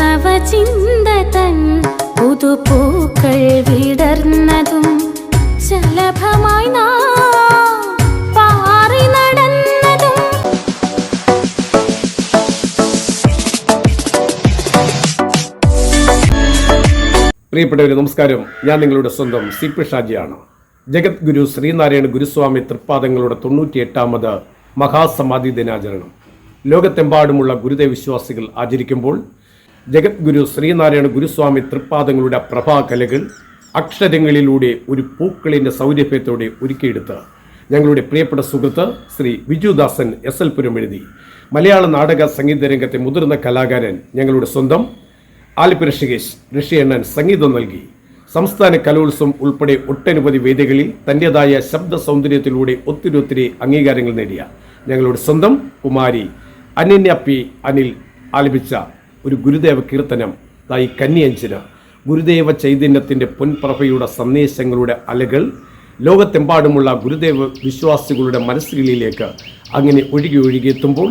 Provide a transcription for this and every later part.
നവചിന്ത തൻ പുതുപൂക്കൾ വിടർന്നതും ശലഭമായി നാം നമസ്കാരം. ഞാൻ നിങ്ങളുടെ സ്വന്തം സി പി ഷാജിയാണ്. ജഗത് ഗുരു ശ്രീനാരായണ ഗുരുസ്വാമി തൃപ്പാദങ്ങളുടെ തൊണ്ണൂറ്റിയെട്ടാമത് മഹാസമാധി ദിനാചരണം. ലോകത്തെമ്പാടുമുള്ള ഗുരുദേവ വിശ്വാസികൾ ആചരിക്കുമ്പോൾ ജഗത് ഗുരു ശ്രീനാരായണ ഗുരുസ്വാമി തൃപ്പാദങ്ങളുടെ പ്രഭാകലകൾ അക്ഷരങ്ങളിലൂടെ ഒരു പൂക്കളിന്റെ സൗരഭ്യത്തോടെ ഒരുക്കിയെടുത്ത് ഞങ്ങളുടെ പ്രിയപ്പെട്ട സുഹൃത്ത് ശ്രീ വിജുദാസൻ എസ് എൽ പുരം എഴുതി. മലയാള നാടക സംഗീത രംഗത്തെ മുതിർന്ന കലാകാരൻ ഞങ്ങളുടെ സ്വന്തം ആലിപ്പ് ഋഷികേശ് ഋഷിയണ്ണൻ സംഗീതം നൽകി. സംസ്ഥാന കലോത്സവം ഉൾപ്പെടെ ഒട്ടനവധി വേദികളിൽ തന്റെതായ ശബ്ദ സൗന്ദര്യത്തിലൂടെ ഒത്തിരി ഒത്തിരി അംഗീകാരങ്ങൾ നേടിയ ഞങ്ങളുടെ സ്വന്തം കുമാരി അനന്യ പി അനിൽ ആലപിച്ച ഒരു ഗുരുദേവ കീർത്തനം തായി കന്യഞ്ചിന് ഗുരുദേവ ചൈതന്യത്തിന്റെ പൊൻപ്രഭയുടെ സന്ദേശങ്ങളുടെ അലകൾ ലോകത്തെമ്പാടുമുള്ള ഗുരുദേവ വിശ്വാസികളുടെ മനസ്സുകളിലേക്ക് അങ്ങനെ ഒഴുകി ഒഴുകിയെത്തുമ്പോൾ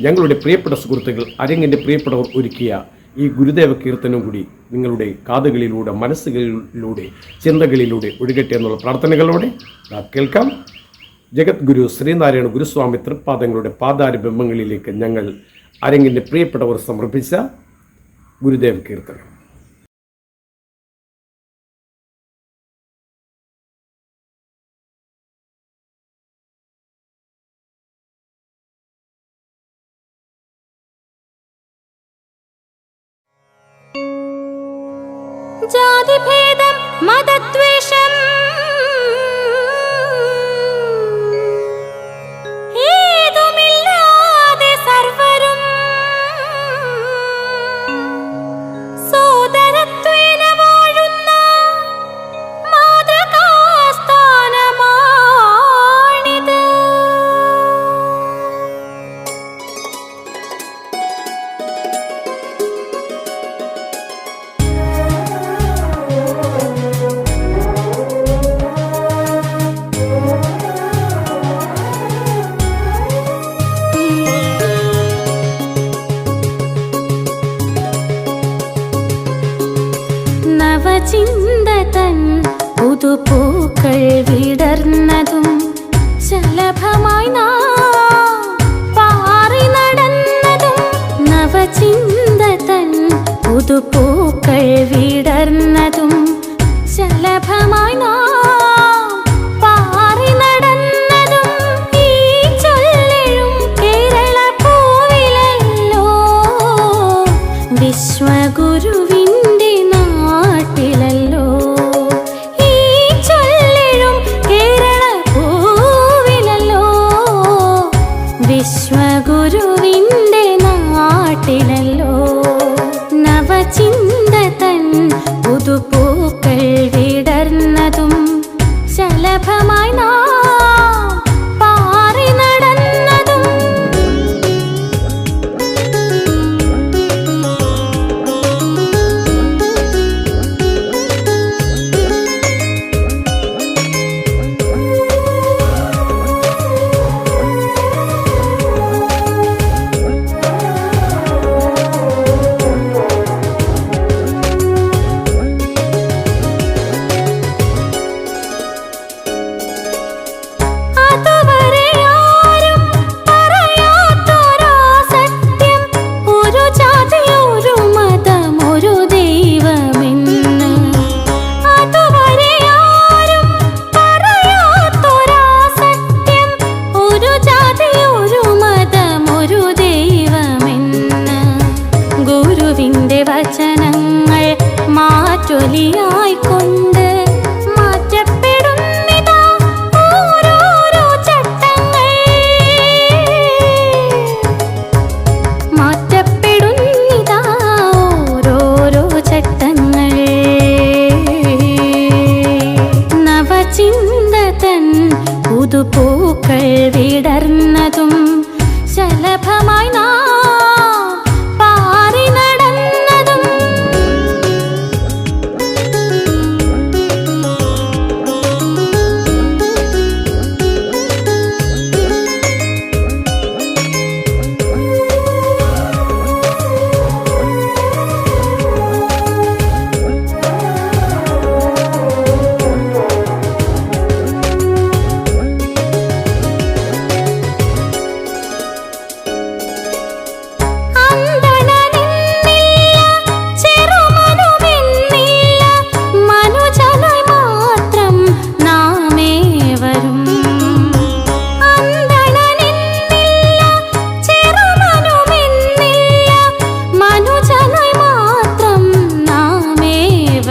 ഞങ്ങളുടെ പ്രിയപ്പെട്ട സുഹൃത്തുക്കൾ അരങ്ങിന്റെ പ്രിയപ്പെട്ടവർ ഒരുക്കിയ ഈ ഗുരുദേവ കീർത്തനം കൂടി നിങ്ങളുടെ കാതുകളിലൂടെ മനസ്സുകളിലൂടെ ചിന്തകളിലൂടെ ഒഴുകട്ടെ എന്നുള്ള പ്രാർത്ഥനകളോടെ കേൾക്കാം. ജഗദ്ഗുരു ശ്രീനാരായണ ഗുരുസ്വാമി തൃപ്പാദങ്ങളുടെ പാതാര ബിംബങ്ങളിലേക്ക് ഞങ്ങൾ അരങ്ങിന്റെ പ്രിയപ്പെട്ടവർ സമർപ്പിച്ച ഗുരുദേവ് കീർത്തനം. ജാതിഭേദം മതദ്വേഷം പുതുപൂക്കൾ വിടർന്നതും ശലഭമായി നാം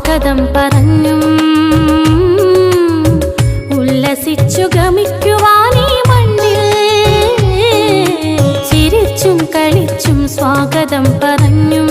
സ്വാഗതം പറഞ്ഞും. ഉല്ലസിച്ചു ഗമിക്കുവാനീ മണ്ണിൽ. ചിരിച്ചും കളിച്ചും സ്വാഗതം പറഞ്ഞും.